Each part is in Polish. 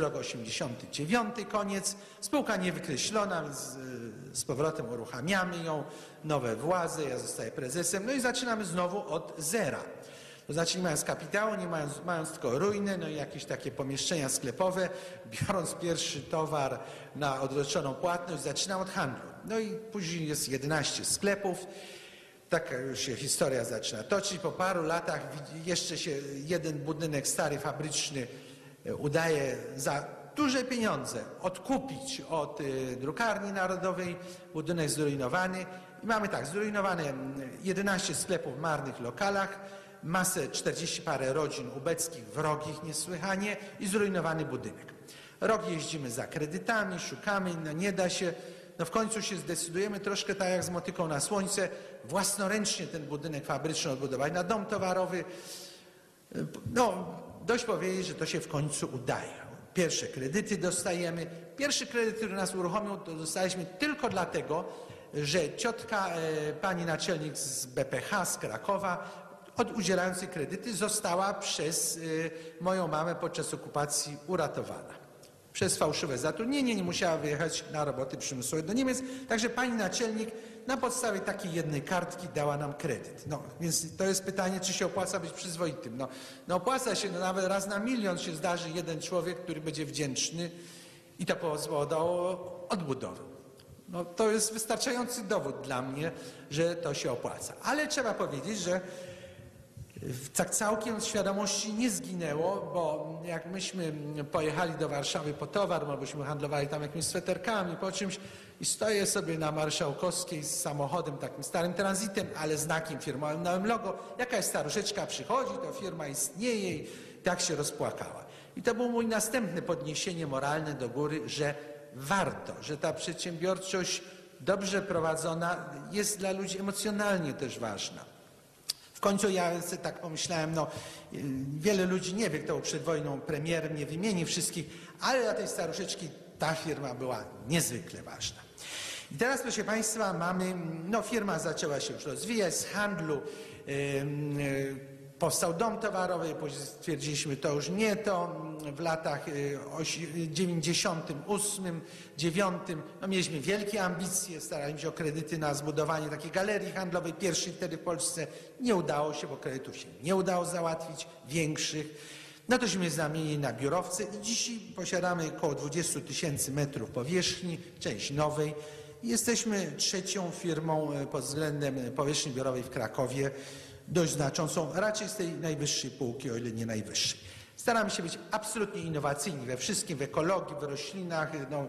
Rok 89, koniec. Spółka niewykreślona, z, z powrotem uruchamiamy ją, nowe władze, ja zostaję prezesem, no i zaczynamy znowu od zera. To znaczy nie mając kapitału, nie mając, mając tylko ruiny, no i jakieś takie pomieszczenia sklepowe, biorąc pierwszy towar na odroczoną płatność, zaczynam od handlu. No i później jest 11 sklepów. Taka już się historia zaczyna toczyć. Po paru latach jeszcze się jeden budynek stary, fabryczny udaje za duże pieniądze odkupić od y, drukarni narodowej budynek zrujnowany. I mamy tak, zrujnowane mm, 11 sklepów w marnych lokalach, masę 40 parę rodzin ubeckich, wrogich niesłychanie i zrujnowany budynek. Rok jeździmy za kredytami, szukamy, no nie da się. No w końcu się zdecydujemy troszkę tak jak z motyką na słońce, własnoręcznie ten budynek fabryczny odbudować na dom towarowy. No, dość powiedzieć, że to się w końcu udaje. Pierwsze kredyty dostajemy. Pierwszy kredyt, który nas uruchomił, to dostaliśmy tylko dlatego, że ciotka e, pani naczelnik z BPH z Krakowa od udzielającej kredyty została przez e, moją mamę podczas okupacji uratowana. Przez fałszywe zatrudnienie nie musiała wyjechać na roboty przymusowe do Niemiec. Także pani naczelnik na podstawie takiej jednej kartki dała nam kredyt. No, więc to jest pytanie, czy się opłaca być przyzwoitym. No, no opłaca się, no nawet raz na milion się zdarzy jeden człowiek, który będzie wdzięczny i to spowodowało odbudowę. No, to jest wystarczający dowód dla mnie, że to się opłaca. Ale trzeba powiedzieć, że tak całkiem z świadomości nie zginęło, bo jak myśmy pojechali do Warszawy po towar, albo byśmy handlowali tam jakimiś sweterkami, po czymś i stoję sobie na Marszałkowskiej z samochodem, takim starym tranzytem, ale znakiem firmowym, nowym logo. Jakaś staruszeczka przychodzi, to firma istnieje i tak się rozpłakała. I to było mój następne podniesienie moralne do góry, że warto, że ta przedsiębiorczość dobrze prowadzona jest dla ludzi emocjonalnie też ważna. Końcu ja tak pomyślałem, no y, wiele ludzi nie wie, kto przed wojną premierem, nie wymieni wszystkich, ale dla tej staruszeczki ta firma była niezwykle ważna. I teraz, proszę Państwa, mamy, no firma zaczęła się już rozwijać z handlu, ym, y, powstał dom towarowy, później stwierdziliśmy, to już nie to. W latach y, osi- 98, 9 no mieliśmy wielkie ambicje, staraliśmy się o kredyty na zbudowanie takiej galerii handlowej, pierwszej wtedy w Polsce. Nie udało się, bo kredytów się nie udało załatwić, większych. No tośmy zamienili na biurowce i dzisiaj posiadamy około 20 tysięcy metrów powierzchni, część nowej. Jesteśmy trzecią firmą e, pod względem e, powierzchni biurowej w Krakowie, dość znaczącą, raczej z tej najwyższej półki, o ile nie najwyższej. Staramy się być absolutnie innowacyjni we wszystkim, w ekologii, w roślinach. No,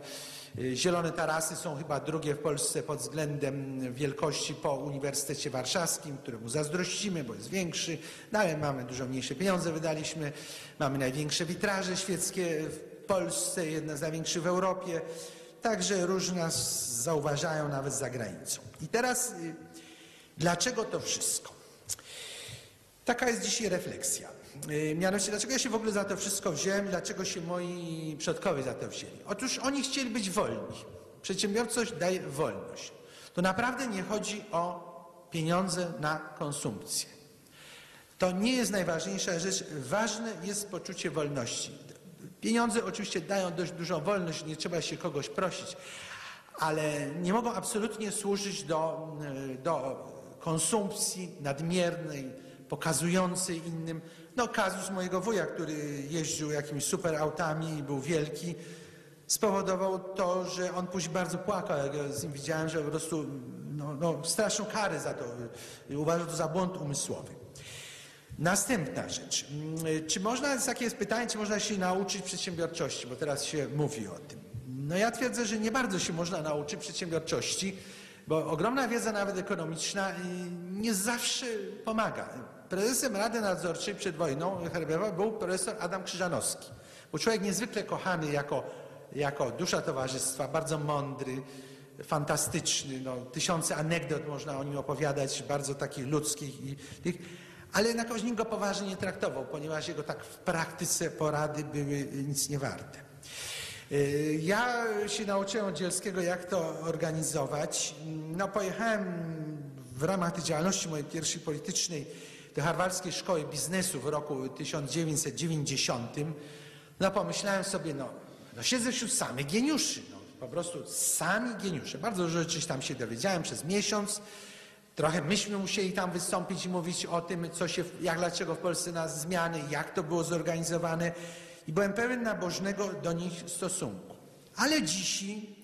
zielone tarasy są chyba drugie w Polsce pod względem wielkości po Uniwersytecie Warszawskim, któremu zazdrościmy, bo jest większy, no ale mamy dużo mniejsze pieniądze wydaliśmy. Mamy największe witraże świeckie w Polsce, jedne z największych w Europie. Także różne zauważają nawet za granicą. I teraz y, dlaczego to wszystko? Taka jest dzisiaj refleksja. Yy, Mianowicie, dlaczego ja się w ogóle za to wszystko wziąłem, dlaczego się moi przodkowie za to wzięli? Otóż oni chcieli być wolni. Przedsiębiorczość daje wolność. To naprawdę nie chodzi o pieniądze na konsumpcję. To nie jest najważniejsza rzecz. Ważne jest poczucie wolności. Pieniądze oczywiście dają dość dużą wolność, nie trzeba się kogoś prosić, ale nie mogą absolutnie służyć do, y, do konsumpcji nadmiernej, pokazującej innym. No kazus mojego wuja, który jeździł jakimiś super autami i był wielki, spowodował to, że on później bardzo płakał, jak ja z nim widziałem, że po prostu no, no, straszną karę za to. Uważał to za błąd umysłowy. Następna rzecz. Czy można, takie jest pytanie, czy można się nauczyć przedsiębiorczości, bo teraz się mówi o tym. No ja twierdzę, że nie bardzo się można nauczyć przedsiębiorczości, bo ogromna wiedza nawet ekonomiczna nie zawsze pomaga. Prezesem Rady Nadzorczej przed wojną Herbewa był profesor Adam Krzyżanowski. Był człowiek niezwykle kochany jako, jako dusza towarzystwa, bardzo mądry, fantastyczny. No, tysiące anegdot można o nim opowiadać, bardzo takich ludzkich i tych, ale jakoś nikt go poważnie nie traktował, ponieważ jego tak w praktyce porady były nic nie warte. Y, Ja się nauczyłem Dzielskiego, jak to organizować. No, pojechałem w ramach tej działalności mojej pierwszej politycznej do Harwardzkiej Szkoły Biznesu w roku 1990. No pomyślałem sobie, no, no siedzę wśród samych geniuszy, no, po prostu sami geniusze. Bardzo dużo rzeczy tam się dowiedziałem przez miesiąc. Trochę myśmy musieli tam wystąpić i mówić o tym, co się, jak, dlaczego w Polsce nas zmiany, jak to było zorganizowane. I byłem pełen nabożnego do nich stosunku. Ale dzisiaj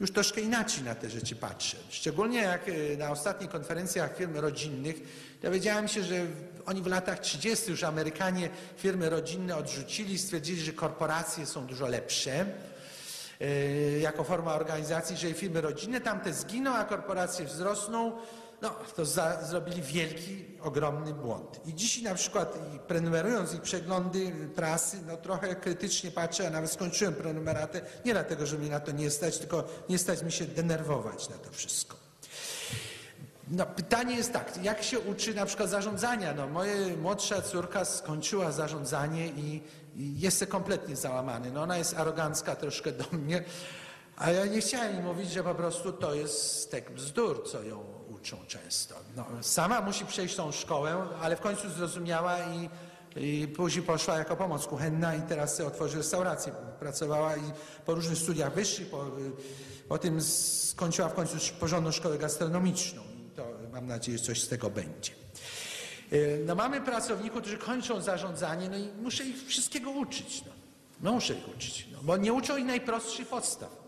już troszkę inaczej na te rzeczy patrzę. Szczególnie jak y, na ostatnich konferencjach firm rodzinnych dowiedziałem się, że oni w latach 30. już Amerykanie firmy rodzinne odrzucili, stwierdzili, że korporacje są dużo lepsze y, jako forma organizacji, że firmy rodzinne tamte zginą, a korporacje wzrosną. No, to za, zrobili wielki, ogromny błąd. I dzisiaj na przykład, prenumerując ich przeglądy prasy, no trochę krytycznie patrzę, a nawet skończyłem prenumeratę, nie dlatego, że mi na to nie stać, tylko nie stać mi się denerwować na to wszystko. No, pytanie jest tak, jak się uczy na przykład zarządzania? No, moja młodsza córka skończyła zarządzanie i, i jest kompletnie załamany. No, ona jest arogancka troszkę do mnie, a ja nie chciałem jej mówić, że po prostu to jest stek bzdur, co ją uczą często. No, sama musi przejść tą szkołę, ale w końcu zrozumiała i, i później poszła jako pomoc kuchenna i teraz otworzy restaurację. Pracowała i po różnych studiach wyższych, po, po tym skończyła w końcu porządną szkołę gastronomiczną. I to mam nadzieję, że coś z tego będzie. No mamy pracowników, którzy kończą zarządzanie, no i muszę ich wszystkiego uczyć. No, no muszę ich uczyć, no, bo nie uczą ich najprostszych podstaw.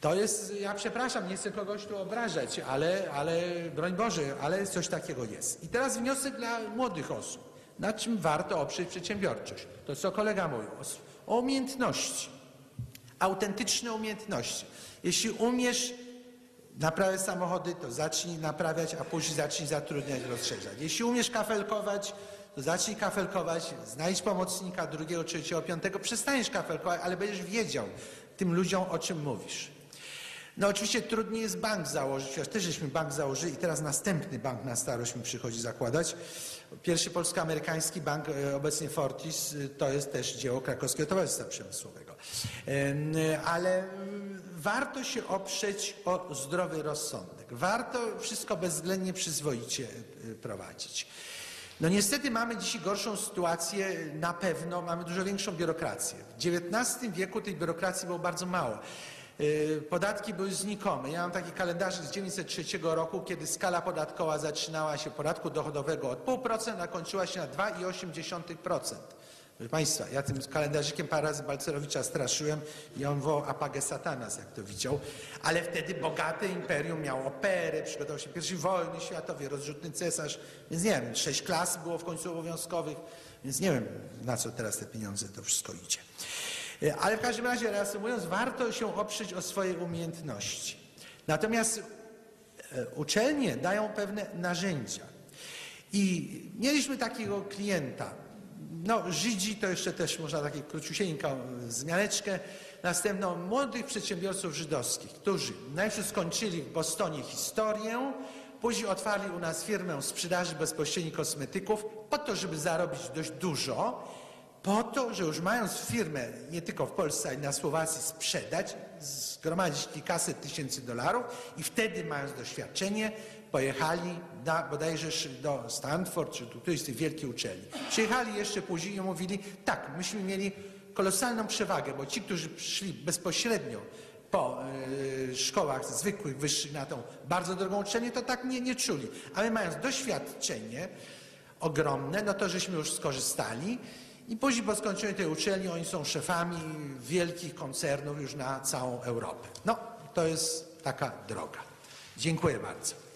To jest, ja przepraszam, nie chcę kogoś tu obrażać, ale, ale broń Boże, ale coś takiego jest. I teraz wniosek dla młodych osób. Na czym warto oprzeć przedsiębiorczość? To co kolega mówił, o, umiejętności. Autentyczne umiejętności. Jeśli umiesz naprawiać samochody, to zacznij naprawiać, a później zacznij zatrudniać, rozszerzać. Jeśli umiesz kafelkować, to zacznij kafelkować, znajdź pomocnika drugiego, trzeciego, piątego, przestaniesz kafelkować, ale będziesz wiedział tym ludziom, o czym mówisz. No oczywiście trudniej jest bank założyć, chociaż też żeśmy bank założyli i teraz następny bank na starość mi przychodzi zakładać. Pierwszy polsko-amerykański bank, e, obecnie Fortis, e, to jest też dzieło Krakowskiego Towarzystwa Przemysłowego. Ale warto się oprzeć o zdrowy rozsądek. Warto wszystko bezwzględnie przyzwoicie e, prowadzić. No niestety mamy dzisiaj gorszą sytuację, na pewno mamy dużo większą biurokrację. W XIX wieku tej biurokracji było bardzo mało. Podatki były znikome. Ja mam taki kalendarz z 1903 roku, kiedy skala podatkowa zaczynała się podatku dochodowego od 0,5%, a kończyła się na 2,8%. Proszę Państwa, ja tym kalendarzykiem parę razy Balcerowicza straszyłem i on wołał apagę satanas, jak to widział. Ale wtedy bogate imperium miało operę, przygotował się pierwszej wojny światowej, rozrzutny cesarz. Więc nie wiem, sześć klas było w końcu obowiązkowych, więc nie wiem, na co teraz te pieniądze to wszystko idzie. Ale w każdym razie, reasumując, warto się oprzeć o swoje umiejętności. Natomiast uczelnie dają pewne narzędzia. I mieliśmy takiego klienta, no Żydzi to jeszcze też można takie króciusieńką zmianeczkę, następną młodych przedsiębiorców żydowskich, którzy najpierw skończyli w Bostonie historię, później otwarli u nas firmę sprzedaży bezpośredniej kosmetyków po to, żeby zarobić dość dużo po to, że już mając firmę nie tylko w Polsce, ale na Słowacji sprzedać, zgromadzić kilkaset tysięcy dolarów i wtedy mając doświadczenie pojechali na, bodajże do Stanford czy tu z tej wielkiej uczelni. Przyjechali jeszcze później i mówili, tak, myśmy mieli kolosalną przewagę, bo ci, którzy przyszli bezpośrednio po y, szkołach zwykłych, wyższych na tą bardzo drogą uczelnię, to tak nie, nie czuli. A my mając doświadczenie ogromne, no to żeśmy już skorzystali i później po skończeniu tej uczelni oni są szefami wielkich koncernów już na całą Europę. No, to jest taka droga. Dziękuję bardzo.